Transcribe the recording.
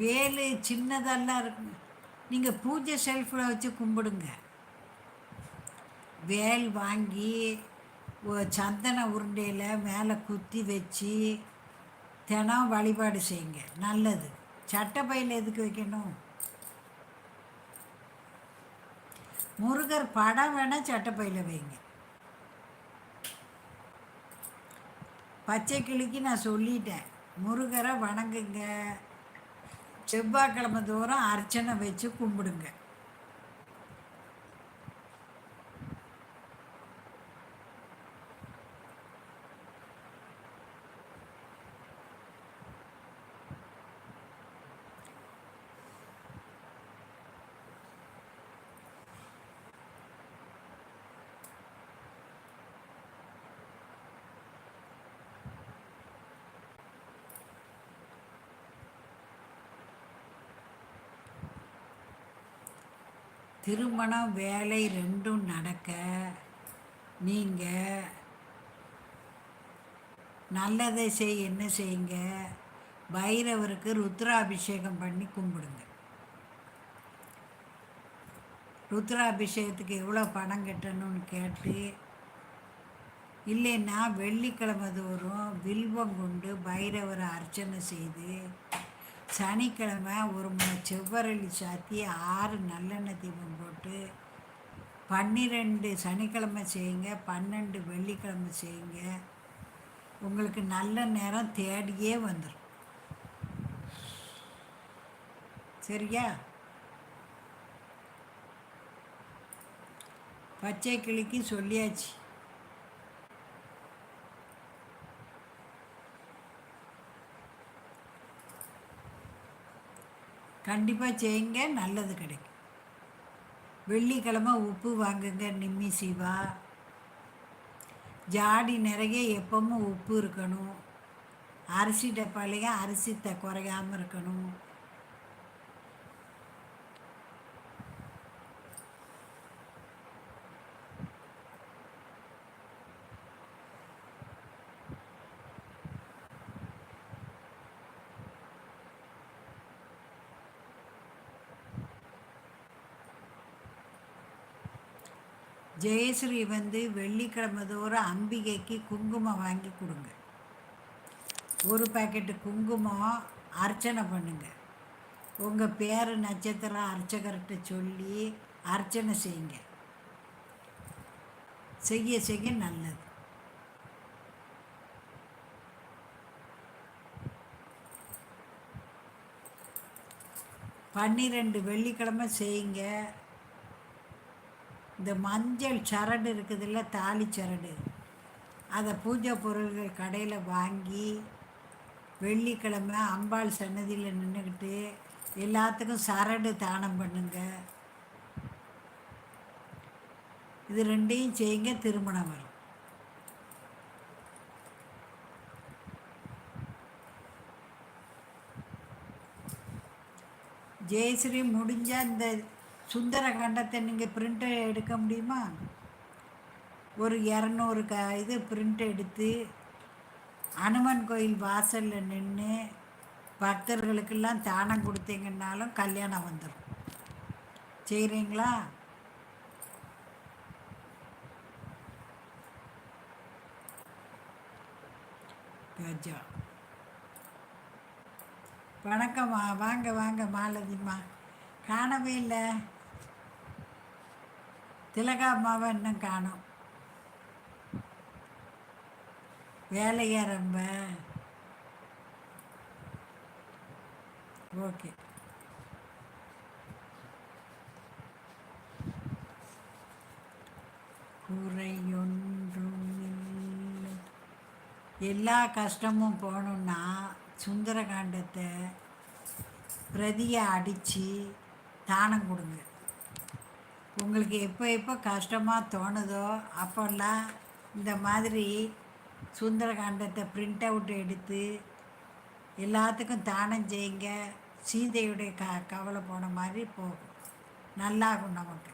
வேலு சின்னதெல்லாம் இருக்குங்க. நீங்கள் பூஜை ஷெல்ஃபில் வச்சு கும்பிடுங்க. வேல் வாங்கி சந்தன உருண்டையில் மேலே குத்தி வச்சு தினம் வழிபாடு செய்யுங்க. நல்லது. சட்டை பையில் எதுக்கு வைக்கணும்? முருகர் படம் வேணால் சட்டப்பையில் வைங்க. பச்சை கிளிக்கு நான் சொல்லிட்டேன். முருகரை வணங்குங்க. செவ்வாய்க்கிழமை தோறும் அர்ச்சனை வச்சு கும்பிடுங்க. திருமணம் வேலை ரெண்டும் நடக்க நீங்கள் நல்லதை செய் என்ன செய்யுங்க? பைரவருக்கு ருத்ராபிஷேகம் பண்ணி கும்பிடுங்க. ருத்ராபிஷேகத்துக்கு எவ்வளோ பணம் கட்டணும்னு கேட்டு இல்லைன்னா வெள்ளிக்கிழமை தோறும் வில்வம் கொண்டு பைரவரை அர்ச்சனை செய்து சனிக்கிழமை ஒரு மூணு செவ்வரளி சாத்தி ஆறு நல்லெண்ணெய் தீபம் போட்டு பன்னிரெண்டு சனிக்கிழமை செய்யுங்க பன்னெண்டு வெள்ளிக்கிழமை செய்யுங்க. உங்களுக்கு நல்ல நேரம் தேடியே வந்துடும் சரியா? பச்சை கிளிக்கு சொல்லியாச்சு. கண்டிப்பாக செய்யுங்க நல்லது கிடைக்கும். வெள்ளிக்கிழமை உப்பு வாங்குங்க நிம்மி சிவா. ஜாடி நிறைய எப்பவும் உப்பு இருக்கணும். அரிசி டப்பாலையும் அரிசி த குறையாமல் இருக்கணும். ஜெயஸ்ரீ வந்து வெள்ளிக்கிழமை தோறும் அம்பிகைக்கு குங்குமம் வாங்கி கொடுங்க. ஒரு பேக்கெட்டு குங்குமம் அர்ச்சனை பண்ணுங்க. உங்கள் பேர் நட்சத்திரம் அர்ச்சகர்கிட்ட சொல்லி அர்ச்சனை செய்யுங்க. செய்ய செய்ய நல்லது. பன்னிரெண்டு வெள்ளிக்கிழமை செய்யுங்க. இந்த மஞ்சள் சரடு இருக்குதுல்ல தாலி சரடு. அதை பூஜை பொருள்கள் கடையில் வாங்கி வெள்ளிக்கிழமை அம்பாள் சன்னதியில் நின்றுக்கிட்டு எல்லாத்துக்கும் சரடு தானம் பண்ணுங்க. இது ரெண்டையும் செய்யுங்க திருமணம் வரும். ஜெயஸ்ரீ முடிஞ்சால் இந்த சுந்தர கண்டத்தை நீங்கள் பிரிண்ட்டை எடுக்க முடியுமா? ஒரு இரநூறு க இது பிரிண்ட் எடுத்து அனுமன் கோயில் வாசலில் நின்று பக்தர்களுக்கெல்லாம் தானம் கொடுத்தீங்கன்னாலும் கல்யாணம் வந்துடும் செய்கிறீங்களா கஜா வணக்கம்மா. வாங்க வாங்க மாலதிம்மா. காணவே இல்லை. திலகா அம்மாவை இன்னும் காணும். வேலையா ரொம்ப. ஓகே. குறையொன்றும் எல்லா கஷ்டமும் போகணுன்னா சுந்தரகாண்டத்தை பிரதியை அடித்து தானம் கொடுங்க. உங்களுக்கு எப்போ எப்போ கஷ்டமாக தோணுதோ அப்போல்லாம் இந்த மாதிரி சுந்தரகாண்டத்தை பிரிண்ட் அவுட் எடுத்து எல்லாத்துக்கும் தானம் செய்யுங்க. சீதையுடைய க கவலை போன மாதிரி போகும். நல்லாகும் நமக்கு.